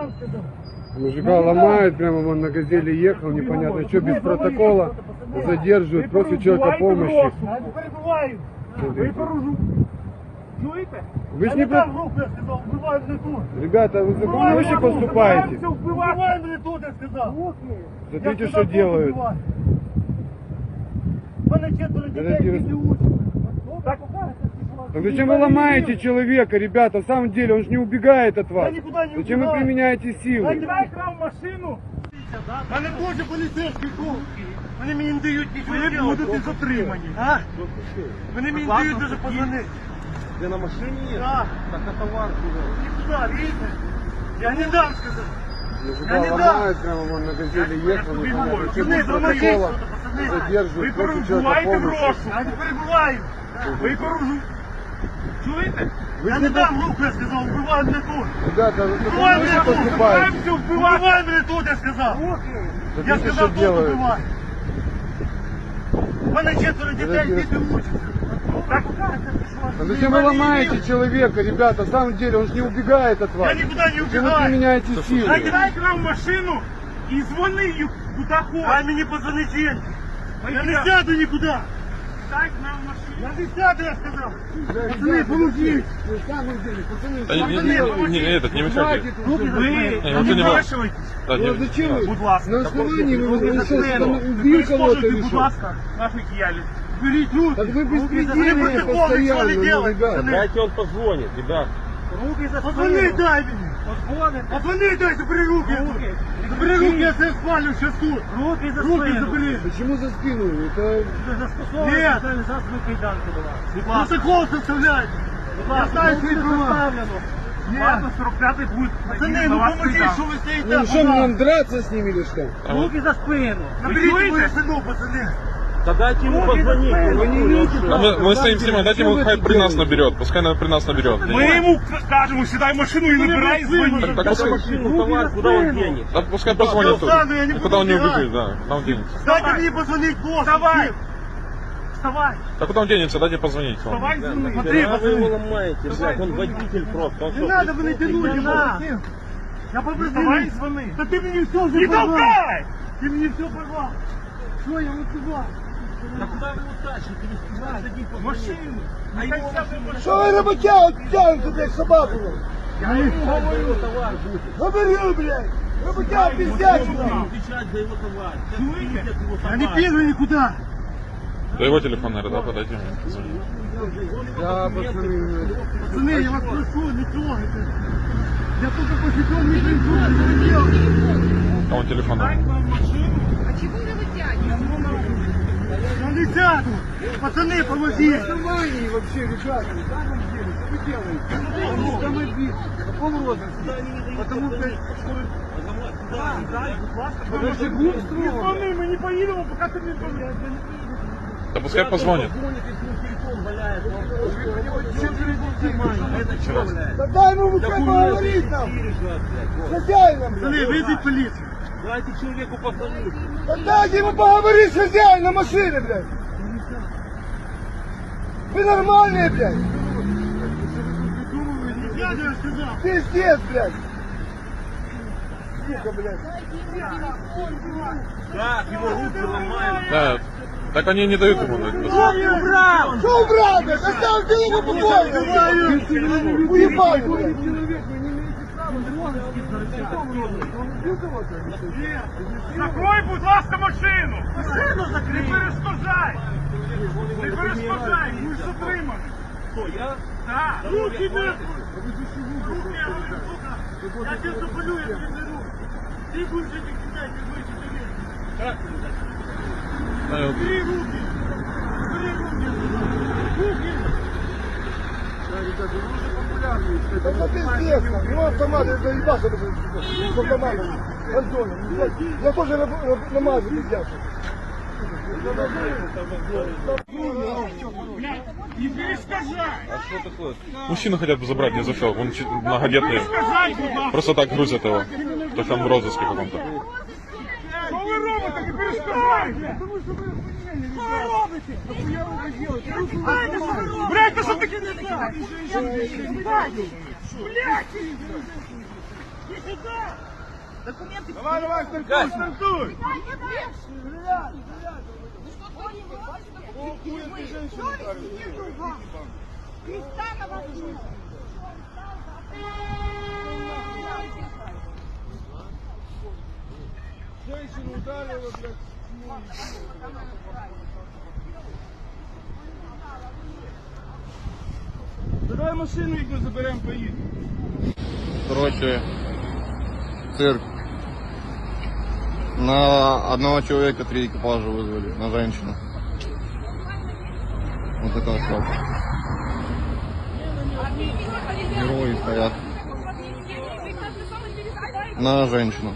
вам сказав. Мужика ломают, прямо вон на газели ехал, непонятно что, без протокола, задерживают, просят человека помощи. Я не перебуваю. Ви поружу. Чуєте? Ви ж я не не дам руку, я сказав, вбивають не тут. Ребята, вы законно поступаете? Вбивають мене тут, я сказав. Смотрите, Я что сказав, делают. вбивають. В Мене четверо дітей, Подожди, діти учаться. Так, Так зачем вы ломаете человека, ребята? На самом деле, он же не убегает от вас. Я никуда не Зачем вы убегаю. применяете Я силу? тебе крав машину. Мене дуже поліцейський круг. Вони мені не дають нічого. Ви будете затримані. А? Вони мені не дають даже позвонити. Ты на машине едешь? Так. Так это товар Нікуди, видите? Я не дам сказати. Мужика Я не ломают, прямо вон на газели ехал, непонятно что, без Пацани, протокола, Ви задерживают, просят человека перебуваєте помощи. гроші. Я не перебуваю. Ви поружу. Чуєте? Я не дам руку, я сказав, вбивають мене тут. Ребята, вы Вбивають мене законно тут, поступаете? вбивають вбивають мене тут, я сказав. Я Смотрите, что сказав, тут делают. вбивають. У мене четверо дітей, Подожди. діти учаться. Так, А зачем вы ломаете человека, ребята? На самом деле, он же не убегает от Я вас. нікуди не Зачем вы убігаю. применяете силу? Я кидай крав машину і дзвони куди хочеш. Дай мені позвони деньги. Я не сяду нікуди. Дай крав машину. Я не сяду, я сказав. Пацани, поможіть. Да не, не, не, не, этот, не мешайте. Ви Не, вот не важно. вмешуєтесь. Да, не, Ну, а зачем вы? Будь ласка. На основании вы, вы, за что, спину. убил кого-то Скажите, или будь что? ласка, наші кіялі. Беріть руки. Так вы Руки за беспредельные спину. Протокол, постоянно, нічого не ну, делаете, ребята. пацани. Дайте он позвонит, ребят. Руки за Позвони дай мені. Позвони. Позвони дай, забери руки. Руки. Забери руки, я тебе спалю сейчас тут. Руки за Руки забери. Почему за спину? Это... Нет. Протокол составляйте. Я знаю свои права. Ладно, 45-й будет. Пацаны, ну помогите, что вы стоите. Ну что, нам драться с ними или что? А вот- за спину. Наберите мою сыну, пацаны. Да дайте ему Руки за позвонить. спину. он не хуй, он видите, что? А мы, мы стоим снимать, дайте ему Что вы хай тут при нас делаете? наберет, пускай на- при нас наберет. Мы ему скажем, сідай в машину і набирай звони. Так, так Это пускай, машину, товар, куда он денет? так пускай позвонит тут. Ладно, я не Куда он не буду убежит, да, куда он денется. Дайте мені позвонить босс. Вставай. Вставай. Так куда он денется, дайте позвонить. он. Вставай, звони. Смотри, вы его ломаете, блядь, он водитель просто. Он Не что, надо мене тянуть, не надо. Я попросив. Давай звони. Та ти мені все вже Не толкай! Ти мені все порвав. Що я висував? Да куда вы его тащите? Вы сказали, дадим позвонить. Машину. А его машину. Что вы работяги тянете, блядь, собаку? Я ему говорю. Его товар будет. Говорю, блядь! Работяги пиздят Будем сюда! отвечать за его товар. Сейчас Чуете? видят его Я не товар. піду нікуди. Да его телефон, наверное, да, подайте ему. позвонить. Да, пацаны, Пацани, я вас прошу, не трогайте. Я тільки посидел, не прийду, не делаю. А он телефон. Дай наверное. нам машину. А чего вы вытягиваете? Я не сяду. Пацани, поможіть. основании вообще, ребята, на самом деле, что вы делаете? Автомобиль, в каком розыске? Потому что это же глупство. Не дзвони, ми не поїдемо, поки ти не дзвониш. Да пускай позвонит. Звонит, если ему телефон валяется. Да дай ему хотя бы поговорить нам, с хозяином, Пацани, блядь. вийдіть поліцію. Дайте человеку позвонить. Да дайте ему поговорить с хозяином машины, блядь. Вы нормальные, блядь. Пиздец, блядь. Сука, блядь. Да, его руки ломают. Да, так они не дают ему. убрав? Что убрал, блядь? Оставьте его покойно. Уебали, блядь. Закрой, будь ласка, машину! Машину закрий! Не перешкоджай! Не перешкоджай! Ми ж затримані! Что, я? Так! Руки нахуй! Руки, я говорю, сука! Я тебе запалю, я тебе не руки! Ты будешь этих ты будешь этих Да, вот. Бери руки! Бери руки! Руки! Это пиздец, нахуй. Ну автомат, это ебаться с автоматом. Антоном. блядь. Я тоже раб- намазы пиздят. Не перешкоджай! Что такое? Мужчину хотят забрать, не зашел. Он чуть- многодетный. Просто так грузят его. То есть он в розыске каком-то. Що ви робите? Не? Блядь, ти що таке не так? Блядь! Документы. Давай, давай, стартуй, стартуй! Нет. Женщину ударила, блядь. Давай машину їхню заберемо, поїдемо. Короче, цирк. На одного человека три экипажа вызвали, на женщину. Вот такая штука. Герои стоят. На женщину.